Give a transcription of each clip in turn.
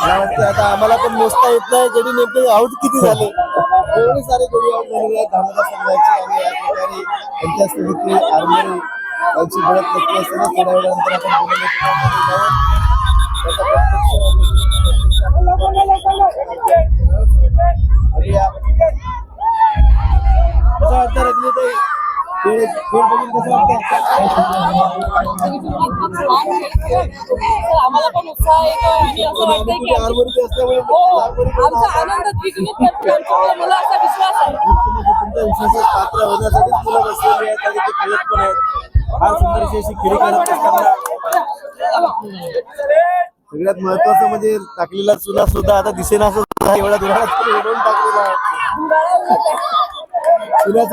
मला आता आम्हाला पण मोजता येत नाही गडी नेमके आऊट किती झाले एवढे सारे गडी आउट झालेले आहेत धामोदा संघाचे आणि या ठिकाणी त्यांच्या स्थितीतली आर्मी त्यांची बळत नक्की असताना थोड्या वेळानंतर आपण प्रत्यक्ष बघूया. कसं वाटतं रजनीताई खेळ खेळ बघून कसं वाटतं? आम्हाला पण उत्साह येतो आणि असं वाटतं की आर्मोरीचे असल्यामुळे हो आमचा आनंद द्विगुणित करतो. आमच्याकडे मला असा विश्वास आहे. तुमच्या विश्वासात पात्र होण्यासाठीच मुलं बसलेली आहेत आणि ते खेळत पण आहेत. फार सुंदर अशी अशी खेळी करत असताना सगळ्यात महत्वाचं म्हणजे टाकलेला चुना सुद्धा आता दिसेना असं सुद्धा एवढा धुराळा उडवून टाकलेला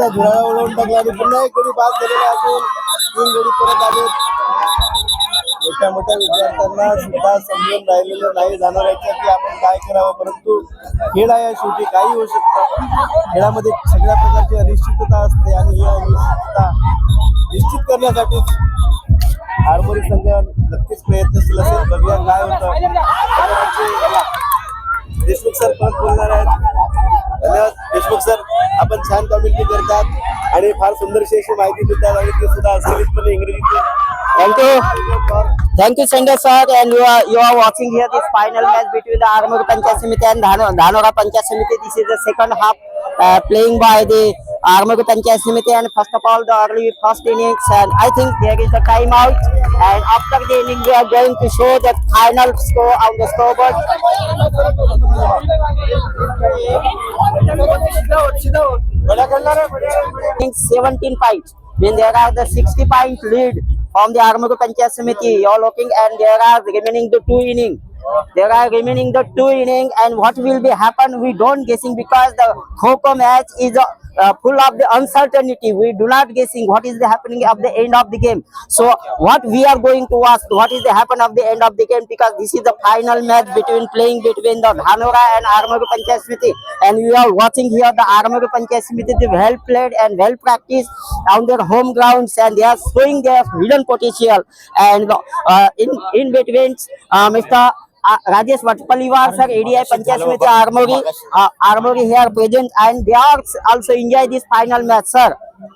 धुराळा उडवून टाकला आणि पुन्हा एक गडी बाद झालेला असून तीन गडी परत आले मोठ्या मोठ्या विद्यार्थ्यांना सुद्धा समजून राहिलेलं नाही जाणार याच्या की आपण काय करावं परंतु खेळ आहे शेवटी काही होऊ शकतं. खेळामध्ये सगळ्या प्रकारची अनिश्चितता असते आणि ही अनिश्चितता निश्चित करण्यासाठीच आरमोरी संघ नक्कीच प्रयत्नशील असेल. बघूया काय होतं. देशमुख सर परत बोलणार आहेत धन्यवाद देशमुख सर आपण छान कॉमेंटी करतात आणि फार सुंदरशी अशी माहिती देतात आणि ते सुद्धा असलेलीच इंग्रजीत thank you thank you Sanjay sir and you are you are watching here this final match between the Armori Panchayat Samiti and Dhano Dhanora Panchayat Samiti this is the second half playing by the Armor Panchayat. And first of all, the early first innings. And I think there is a timeout. And after the inning, we are going to show the final score on the scoreboard. 17 points. When there are the 60 point lead from the Armor Panchayat Samiti, you are looking and there are remaining the two inning. There are remaining the two inning and what will be happen we don't guessing because the Kho match is uh, full of the uncertainty. We do not guessing what is the happening of the end of the game. So what we are going to watch what is the happen of the end of the game because this is the final match between playing between the Dhanora and Armor Panchayat Samiti and we are watching here the Armor Panchayat Samiti they well played and well practiced on their home grounds and they are showing their hidden potential and uh, in in between uh, Mr. Rajesh Vatpaliwar sir, ADI Panchayat Samiti Armory, uh, Armory here present and they are also enjoy this final match sir.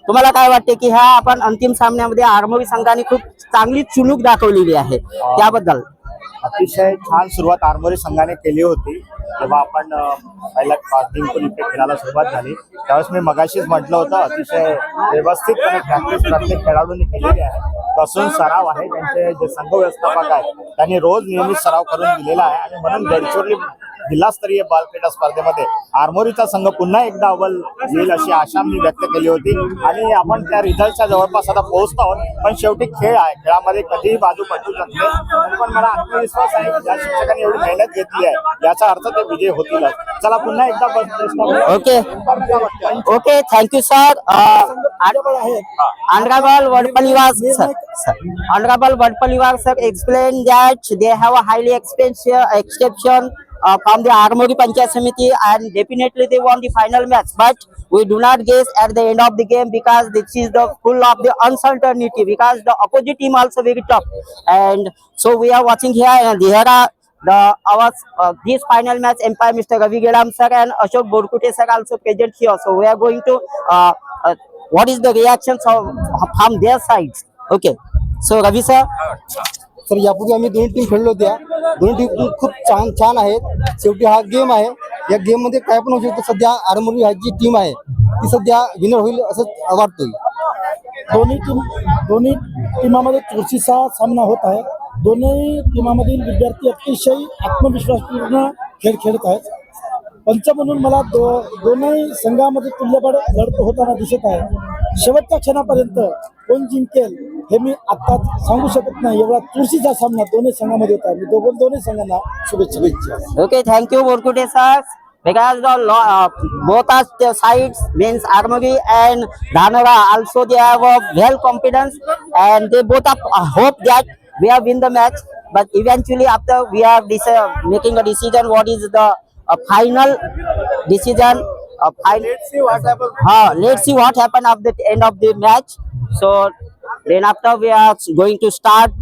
तुम्हाला काय वाटते की ह्या आपण अंतिम सामन्यामध्ये आर्मोरी संघाने खूप चांगली चुणूक दाखवलेली आहे? त्याबद्दल. अतिशय छान सुरुवात आरमोरी संघाने केली होती. जेव्हा आपण पाच जिंकून इथे खेळायला सुरुवात झाली. त्यावेळेस मी मगाशीच म्हटलं होतं अतिशय व्यवस्थितपणे प्रॅक्टिस प्रत्येक खेळाडूंनी केलेली आहे. पासून सराव आहे त्यांचे जे संघ व्यवस्थापक आहेत त्यांनी रोज नियमित सराव करून दिलेला आहे. आणि म्हणून गडचिरोली जिल्हास्तरीय बालक्रीडा स्पर्धेमध्ये आरमोरीचा संघ पुन्हा एकदा अव्वल येईल अशी आशा मी व्यक्त केली होती. आणि आपण त्या रिझल्टच्या जवळपास आता पोहोचतो आहोत. पण शेवटी खेळ आहे. खेळामध्ये कधीही बाजू पटू शकते तरी पण मला आत्मविश्वास आहे ज्या शिक्षकांनी एवढी मेहनत घेतली आहे. याचा अर्थ ते विजय होतीलच. चला पुन्हा एकदा. Okay. Okay thank you sir honorable Vadpaliwar sir, sir. honorable Vadpaliwar sir explained that they have a highly expensive exception. Uh, from the Armory Panchayat Samiti and definitely they won the final match. But we do not guess at the end of the game because this is the full of the uncertainty because the opposite team also very tough. And so we are watching here and here are the our uh, this final match empire Mr. Ravi Gedam sir and Ashok Borkute sir also present here. So we are going to uh, uh, what is the reactions of, from their sides? Okay. So Ravi sir तर यापूर्वी आम्ही दोन्ही team खेळलो होत्या. दोन्ही team खूप छान छान आहेत शेवटी हा गेम आहे. या गेममध्ये काय पण होऊ शकतं. सध्या आरमोरी हा जी टीम आहे ती सध्या विनर होईल असं वाटतोय. दोन्ही टीम दोन्ही टीमामध्ये चुरशीचा सामना होत आहे. दोन्ही टीमामधील विद्यार्थी अतिशय आत्मविश्वासपूर्ण खेळ खेळत आहेत. पंच म्हणून मला दो दोन्ही संघामध्ये तुल्यबळ लढत होताना दिसत आहे. शेवटच्या क्षणापर्यंत कोण जिंकेल? हे मी आत्ताच सांगू शकत नाही एवढा चुरशीचा सामना दोन्ही संघामध्ये होता मी दोघं दोन्ही संघांना शुभेच्छा शुभेच्छा thank you, Borkude sir. Because the uh, both are the sides means Armory and Dhanara also they have a well confidence and they both have uh, hope that we have win the match. But eventually after we are making a decision what is the uh, final decision. Uh, final, Let's see what happens. uh, let's see what happen at the end of the match. So then after we are going to start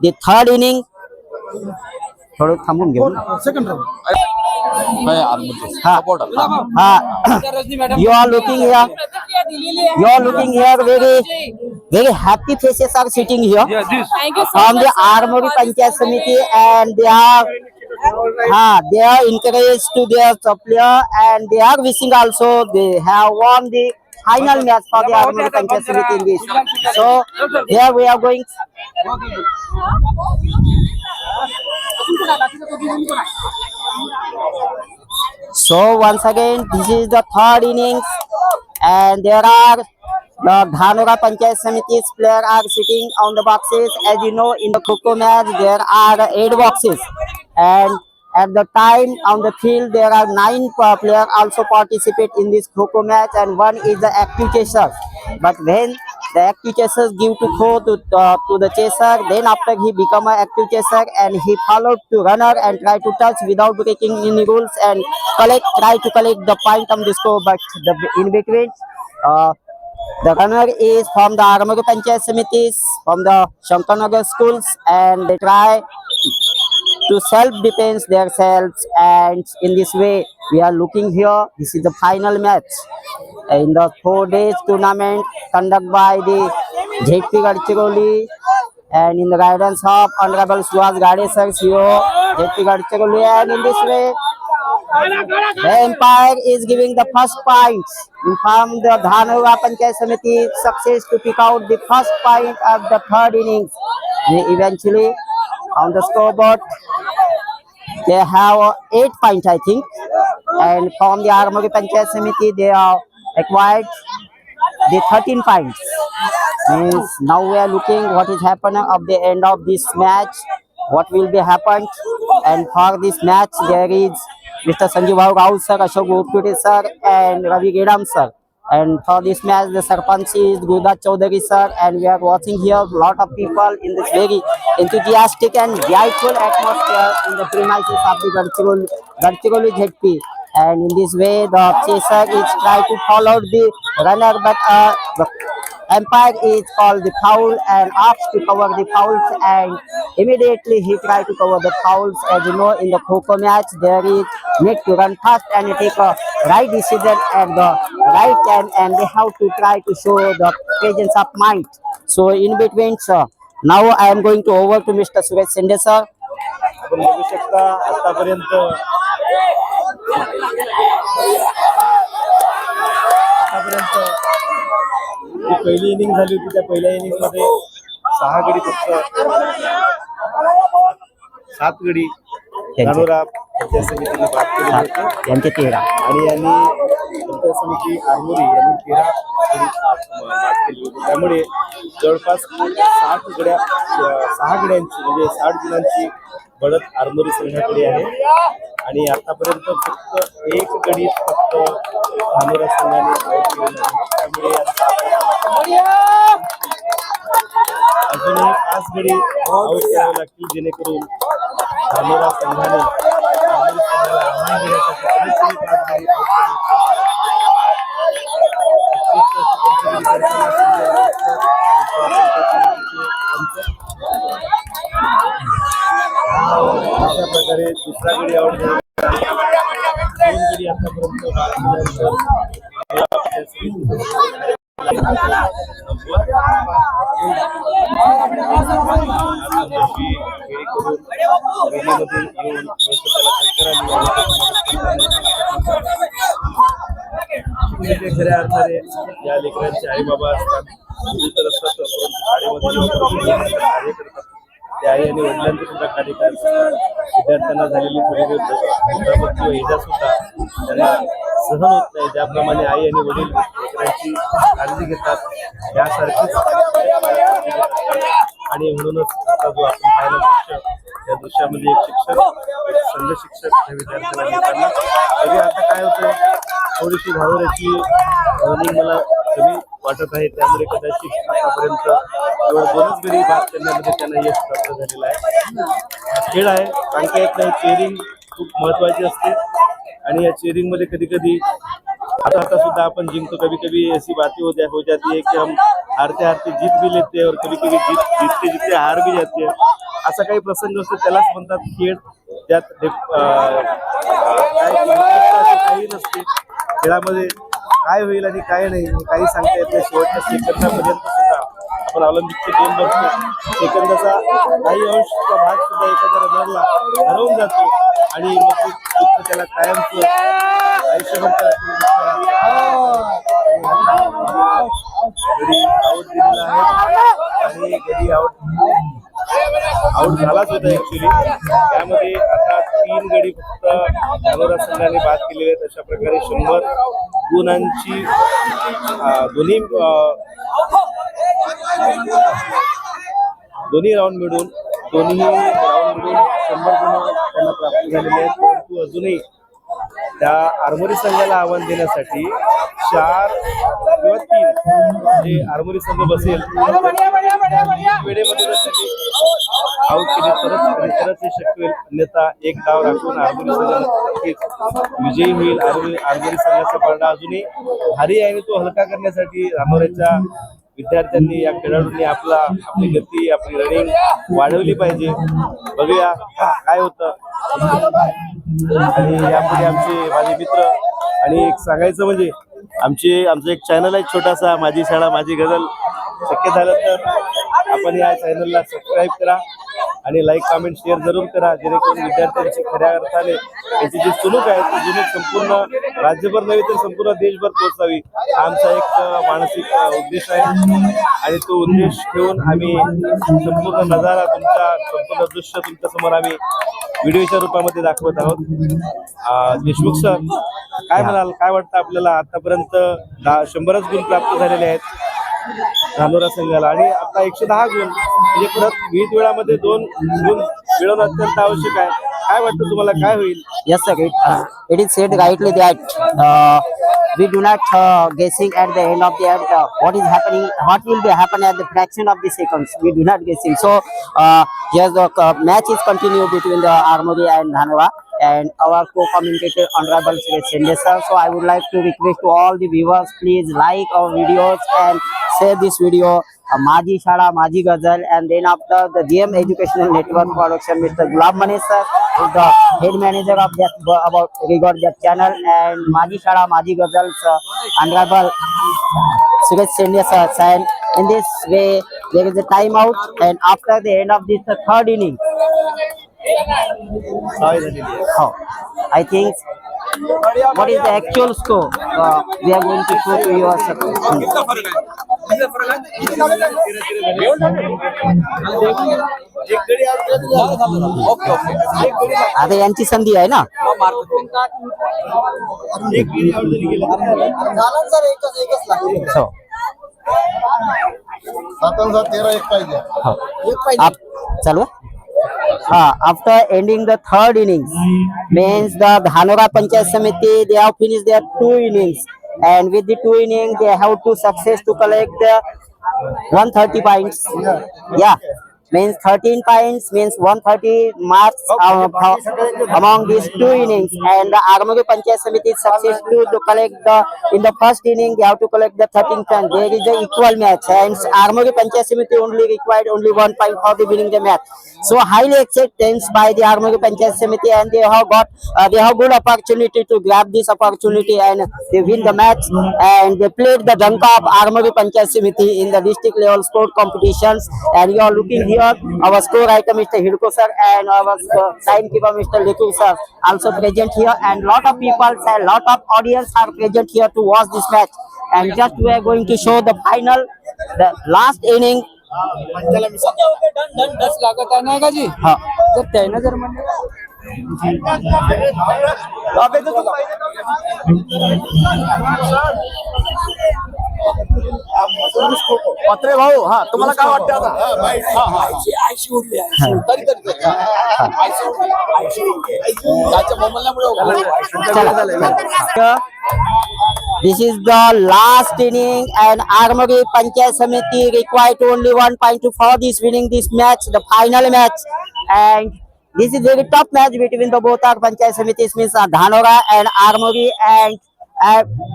the third inning. थोडं थांबून घेऊ ना. Second round Ha. Ha. You are looking here. प्रतिक्रिया दिलेली आहे You are looking here. Very, very happy faces are sitting here Thank you so from the much, sir, Armory for Panchayat this Samiti, and they are, ha, they are encouraged to their player, and they are wishing also they have won the final match for the Armory Panchayat Samiti in this. So here we are going. So once again, this is the third innings, and there are the Dhanura Panchayat Samiti's players are sitting on the boxes. As you know, in the Kho match, there are eight boxes, and at the time on the field, there are nine players also participate in this Kho match, and one is the active chaser. But when the active chasers give to Kho to, uh, to the chaser, then after he become an active chaser and he followed to runner and try to touch without breaking any rules and collect, try to collect the point on the score. But the in between, uh, the runner is from the Aramagu Panchayat Samitis, from the Shankanagar schools, and they try to self-defense themselves. And in this way, we are looking here. This is the final match in the four days tournament conducted by the JP Gadchiroli and in the guidance of Honorable Suhas Gade sir, CEO JP. And in this way, the Empire is giving the first points. Inform the Dhanura Panchayat Samiti success to pick out the first point of the third innings. Eventually, on the scoreboard, they have eight points, I think. And from the Armory Panchayat Samiti, they are acquired the 13 points. Means now we are looking what is happening of the end of this match. What will be happened? And for this match, there is Mr. Sanjeev Rao sir, Ashok Gurkute sir, and Ravi Gedam sir. And for this match, the Sarpanch is Gurudat Chaudhary sir, and we are watching here a lot of people in this very enthusiastic and joyful atmosphere in the premises of the Gadchiroli, Gadchiroli ZP And in this way, the chaser is trying to follow the runner, but uh, the umpire is called the foul and asks to cover the fouls, and immediately he tried to cover the fouls. As you know, in the Kho match, there is need to run fast and take a right decision at the right time, and they have to try to show the presence of mind. So in between, sir, now I am going to over to Mr. Suresh Sinde, sir. आपण बघू शकता आतापर्यंत आतापर्यंत जी पहिली inning झाली होती त्या पहिल्या इनिंगमध्ये सहा गडी फक्त सात गडी धानोरा पंचायत समितीने बाद केले होते. यांचे तेरा. आणि यांनी पंचायत समिती आरमोरी यांनी तेरा गडी बाद केली होती. त्यामुळे जवळपास साठ गड्या सहा गड्यांची म्हणजे साठ गुणांची बढत आरमोरी संघाकडे आहे. आणि आतापर्यंत फक्त एक गडी फक्त आमोरा संघाने त्यामुळे अजूनही पाच गडी आउट करावे लागतील जेणेकरून आमोरा संघाने आव्हान देण्यासाठी खऱ्या अर्थाने या लेकरांचे आई बाबा असतात असतात कार्य करतात. त्या आई आणि वडिलांचे सुद्धा कार्य करत विद्यार्थ्यांना झालेली परिवर्तन किंवा इजा सुद्धा त्यांना सहन होत नाही. ज्याप्रमाणे आई आणि वडील लेकरांची काळजी घेतात यासारखीच आणि म्हणूनच आता जो आपण पाहिला दृश्य या दृश्यामध्ये एक शिक्षक एक संघ शिक्षक त्या विद्यार्थ्यांना तरी आता काय होतं थोडीशी घाबरायची म्हणून मला कमी वाटत आहे. त्यामुळे कदाचित आतापर्यंत केवळ दोनच घरी बाद करण्यामध्ये त्यांना यश प्राप्त झालेलं आहे. खेळ आहे. सांगता येत नाही चेअरिंग खूप महत्वाची असते. आणि या चेअरिंगमध्ये कधी कधी आता आता सुद्धा आपण जिंकतो. कभी कभी ऐसी बातें हो जा हो जाती है कि हम हारते हारते जीत भी लेते हैं और कभी कभी जीत जीतते जीतते हार भी जाते हैं. असा काही प्रसंग असतो त्यालाच म्हणतात खेळ. त्यात डे- काय असं काही नसते. खेळामध्ये काय होईल आणि काय नाही काही सांगता येत नाही. शेवटच्या सेकंदापर्यंत सुद्धा आपण ऑलिम्पिकचे गेम बघतो. सेकंदाचा काही अंश भाग सुद्धा एखाद्या रनरला हरवून जातो. आणि मग ते त्याला कायम आयुष्यभर त्याला ते दुःख आउट दिलेला आहे. आणि कधी आउट आउट झालाच होता ऍक्च्युली त्यामध्ये आता तीन गडी फक्त अनुराज संघाने बाद केलेले आहेत. अशा प्रकारे शंभर गुणांची दोन्ही दोन्ही राऊंड मिळून दोन्ही राऊंड मिळून शंभर गुण त्यांना प्राप्त झालेले आहेत. परंतु अजूनही त्या आरमोरी संघाला आव्हान देण्यासाठी चार किंवा तीन जे आरमोरी संघ बसेल वेळेमध्ये आऊट केले तरच आणि तरच हे शक्य होईल. अन्यथा एक डाव राखून आर्मोरी संघ विजयी होईल. आर्मोरी आरमोरी संघाचा पारडा अजूनही भारी आहे आणि तो हलका करण्यासाठी रामोऱ्याच्या विद्यार्थ्यांनी या खेळाडूंनी आपला आपली गती आपली रनिंग वाढवली पाहिजे. बघूया काय होतं. आणि यापुढे आमचे माझे मित्र आणि एक सांगायचं म्हणजे आमचे आमचं एक चॅनल आहे छोटासा माझी शाळा माझी गझल. शक्य झालं तर आपण या चॅनलला सबस्क्राईब करा. आणि लाईक कमेंट शेअर जरूर करा जेणेकरून विद्यार्थ्यांची खऱ्या अर्थाने याची जी चुलूक आहे ती चुणूक संपूर्ण राज्यभर नव्हे तर संपूर्ण देशभर पोहोचावी. आमचा एक मानसिक उद्देश आहे. आणि तो उद्देश ठेवून आम्ही संपूर्ण नजारा तुमचा संपूर्ण दृश्य तुमच्यासमोर आम्ही व्हिडिओच्या रूपामध्ये दाखवत आहोत. देशमुख सर काय म्हणाल? काय वाटतं आपल्याला? आतापर्यंत दहा शंभरच गुण प्राप्त झालेले आहेत. धानोरा संघाला. आणि आता एकशे दहा गुण. म्हणजे परत वीस वेळामध्ये दोन गुण मिळवणं अत्यंत आवश्यक आहे. काय वाटतं तुम्हाला? काय होईल? Yes sir it it is set rightly that we do not guessing at the end of the at what is happening what will be happen at the fraction of the second we do not guessing so match is continue between the Armori and Dhanora And our co-commentator Honorable Sende sir. So I would like to request to all the viewers, please like our videos and share this video. Uh, Maji Shada, Maji Ghazal, and then after the GM Educational Network production, Mr. Gulab Mani sir is the head manager of that about regard that channel, and Maji Shada, Maji Ghazal's uh, Honorable Suresh Sendya sir. And in this way, there is a timeout, and after the end of this the third inning, सवय झालेली आहे oh, I think what is the actual score? Uh, we are going to show to you. गडी आता यांची संधी आहे ना हो सात तेरा एक पाहिजे हो चालू हा after ending the third innings means the Dhanora Panchayat Samiti they have finished their two innings and with the two innings they have to success to collect the 130 points yeah means 13 points means 130 marks uh, among these two innings. and the Armaghi Panchayat Samiti is success to, to collect the in the first inning they have to collect the 13 points there is a equal match and Armaghi Panchayat Samiti only required only one point for the winning the match. So highly acceptance by the Armaghi Panchayat Samiti and they have got uh, they have good opportunity to grab this opportunity and they win the match. And they played the Danka of Armaghi Panchayat Samiti in the district level sport competitions. And you are looking here our score writer Mr. Hidko sir and our uh, sign keeper Mr. Liku sir also present here and lot of people and lot of audience are present here to watch this match and just we are going to show the final the last inning पंचाला मी दस लागत आहे नाही का जी हा जर त्यानं जर म्हणलं पत्रे भाऊ हा तुम्हाला काय वाटतं आता This is the last inning and Armory Panchayat Samiti required only one point to for this winning this match, the final match. And this is very tough match between the both our Panchayat Samitis means uh, Dhanora and Armory and uh,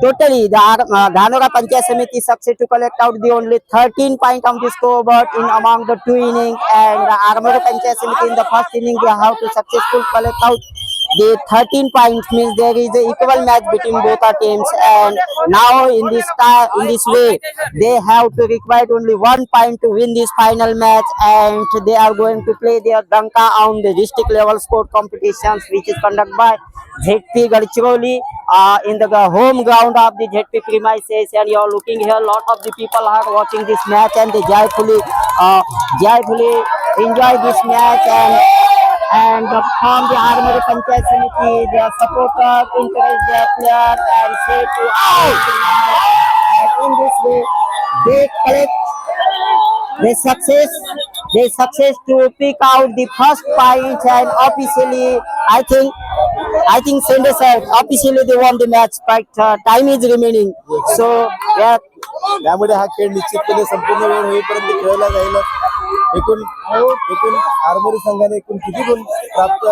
totally the Ar- Dhanora Panchayat Samiti succeed to collect out the only 13 point on the scoreboard in among the two innings and the Armory Panchayat Samiti in the first inning they have to successful collect out the 13 points means there is a equal match between both our teams. And now in this in this way they have to require only one point to win this final match. And they are going to play their danka on the district level sport competitions which is conducted by ZP Gadchiroli uh, in the home ground of the ZP premises and you are looking here a lot of the people are watching this match and they joyfully uh, joyfully enjoy this match. And and uh, from the Armory Panchayat Samiti, their supporters encourage their players and say to out. And in this way, they collect they success they success to pick out the first point and officially I think I think Sender said officially they won the match but uh, time is remaining so yeah त्यामुळे हा खेळ निश्चितपणे संपूर्ण वेळ होईपर्यंत खेळला जाईल एकूण एकूण आरमोरी संघाने एकूण किती गुण प्राप्त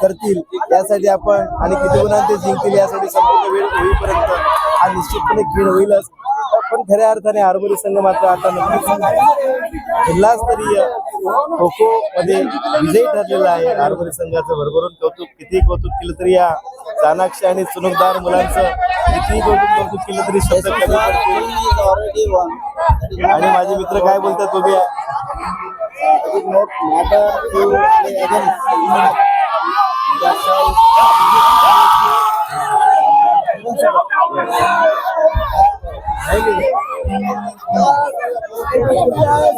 करतील यासाठी आपण आणि किती गुणांचे जिंकतील यासाठी संपूर्ण वेळ होईपर्यंत हा निश्चितपणे खेळ होईलच. पण खऱ्या अर्थाने आरमोरी संघ मात्र आता नक्कीच जिल्हास्तरीय खो खो मध्ये विजयी ठरलेला आहे. आरबरी संघाचं भरभरून कौतुक किती कौतुक केलं तरी या चाणाक्ष आणि चुनकदार मुलांचं किती कौतुक कौतुक केलं तरी शब्द कमी आणि माझे मित्र काय बोलतात बघूया. You.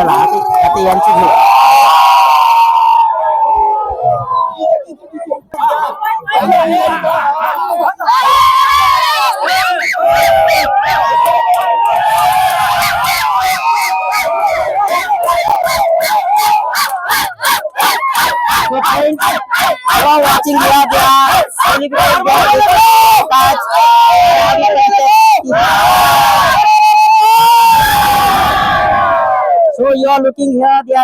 Kalahati, hati yan si Luke. Ayan, ayan, ayan.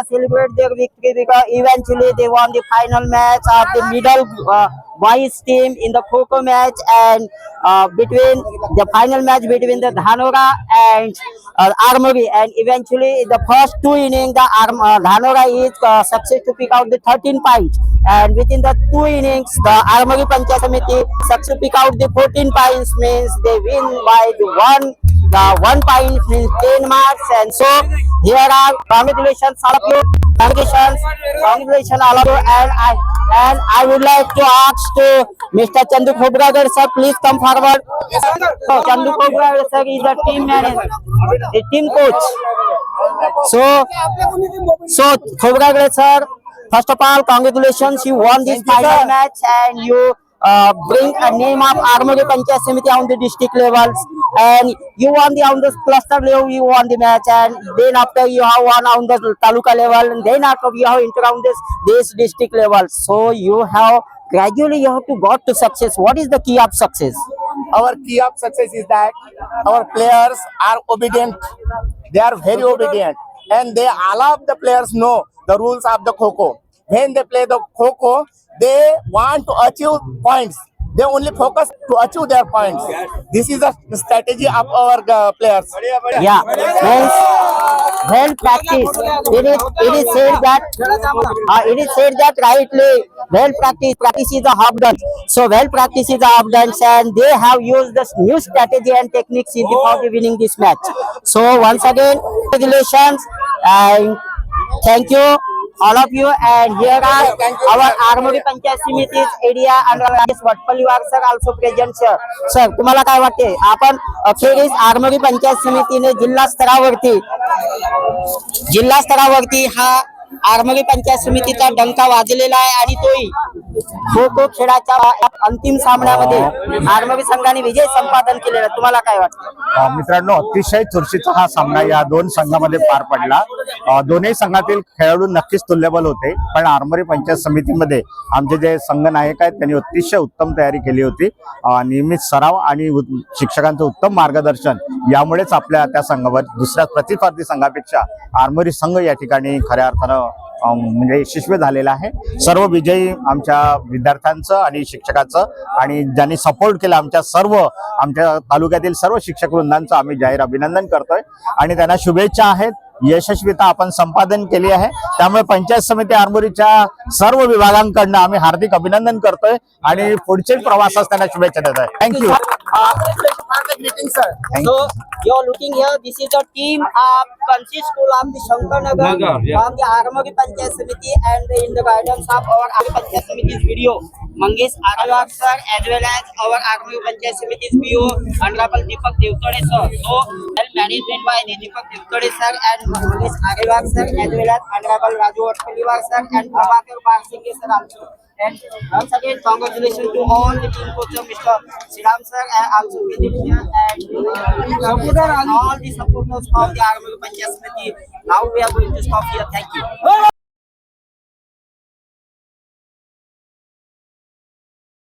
Celebrate their victory because eventually they won the final match of the middle uh, boys team in the Coco match and uh, between the final match between the Dhanora and uh, Armory. And eventually the first two innings the Arm- uh, Dhanora is uh, success to pick out the 13 points. And within the two innings the Armory Panchayat Committee success to pick out the 14 points means they win by the one the one point means 10 marks. And so here are congratulations all of you. Congratulations. Congratulations all of you. And I and I would like to ask to Mr. Chandu Khobragar sir please come forward. So Chandu Khobragar sir is the team manager the team coach. So so Khobragar sir first of all congratulations. You won this final match and you uh, bring a name of Armory Panchayat Samiti on the district levels and you won the on the cluster level you won the match. And then after you have won on the taluka level. And then after you have entered on this this district level. So you have gradually you have to got to success. What is the key of success? Our key of success is that our players are obedient. They are very obedient, and they all of the players know the rules of the kho When they play the kho they want to achieve points. They only focus to achieve their points. This is the strategy of our uh, players. Yeah, means well practiced. It is, it is said that uh, it is said that rightly well practice practice is a half done. So well practice is a half done, and they have used this new strategy and techniques in the for the winning this match. So once again, congratulations and thank you. All of you and here are our Armory Panchayat Samitis area and Rajesh Vatpaliwar sir also present sir. Sir, तुम्हाला काय वाटते आपण अखेरीस आरमोरी पंचायत समितीने जिल्हा स्तरावरती जिल्हा स्तरावरती हा आरमोरी पंचायत समितीचा डंका वाजलेला आहे आणि तोही खो खो खेळाच्या अंतिम सामन्यामध्ये आरमोरी संघाने विजय संपादन केलेला. तुम्हाला काय वाटतं? मित्रांनो अतिशय चुरशीचा हा सामना या दोन संघामध्ये पार पडला. दोन्ही संघातील खेळाडू नक्कीच तुल्यबल होते पण आरमोरी पंचायत समितीमध्ये आमचे जे संघ नायक आहेत त्यांनी अतिशय उत्तम तयारी केली होती. नियमित सराव आणि शिक्षकांचं उत्तम मार्गदर्शन यामुळेच आपल्या त्या संघावर दुसऱ्या प्रतिस्पर्धी संघापेक्षा आरमोरी संघ या ठिकाणी खऱ्या अर्थानं म्हणजे यशस्वी झालेला आहे. सर्व विजयी आमच्या विद्यार्थ्यांचं आणि शिक्षकाचं आणि ज्यांनी सपोर्ट केला आमच्या सर्व आमच्या तालुक्यातील सर्व शिक्षक वृंदांचं आम्ही जाहीर अभिनंदन करतोय. आणि त्यांना शुभेच्छा आहेत. यशस्वीता आपण संपादन केली आहे. त्यामुळे पंचायत समिती आरमोरीच्या सर्व विभागांकडनं आम्ही हार्दिक अभिनंदन करतोय आणि पुढच्या प्रवासास त्यांना शुभेच्छा देत आहे thank you you're looking here. This is the team of Kansi School of the Shankar Nagar from the Armory Panchayat Samiti and in the guidance of our Armory Panchayat Samiti's video. Mangesh Agarwal sir as well as our Armory Panchayat Samiti's video Honorable Deepak Devtode sir. So well management by the Deepak Devtode sir and Mangesh Agarwal sir as well as Honorable Raju Atpaliwar sir and Prabhakar Barsinghe sir also. And once again, congratulations to all the team coach, Mr. Siram sir, and also here, and uh, all the supporters of the Armory Panchayat. Now we are going to stop here. Thank you.